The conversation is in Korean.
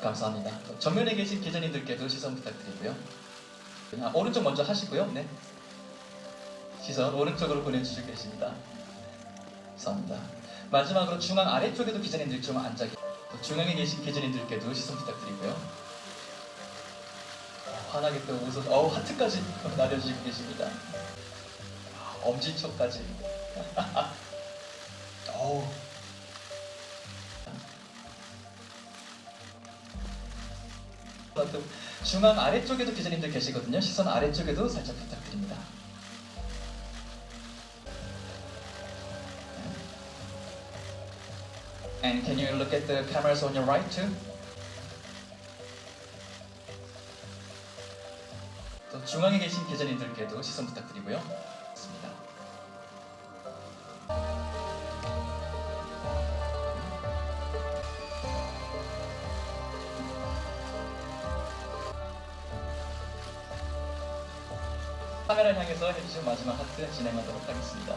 감사합니다. 정면에 계신 기자님들께도 시선 부탁드리고요. 아, 오른쪽 먼저 하시고요. 네. 시선 오른쪽으로 보내주시고 계십니다. 감사합니다. 마지막으로 중앙 아래쪽에도 기자님들 좀 앉아 계세요. 중앙에 계신 기자님들께도 시선 부탁드리고요. 환하게 또 웃어, 어우 하트까지 날려주시고 계십니다. 아, 엄지척까지. 또 중앙 아래쪽에도 기자님들 계시거든요. 시선 아래쪽에도 살짝 부탁드립니다. And can you look at the cameras on your right too? 또 중앙에 계신 기자님들께도 시선 부탁드리고요. 좋습니다. 카메라를 향해서 해주신 마지막 하트 진행하도록 하겠습니다.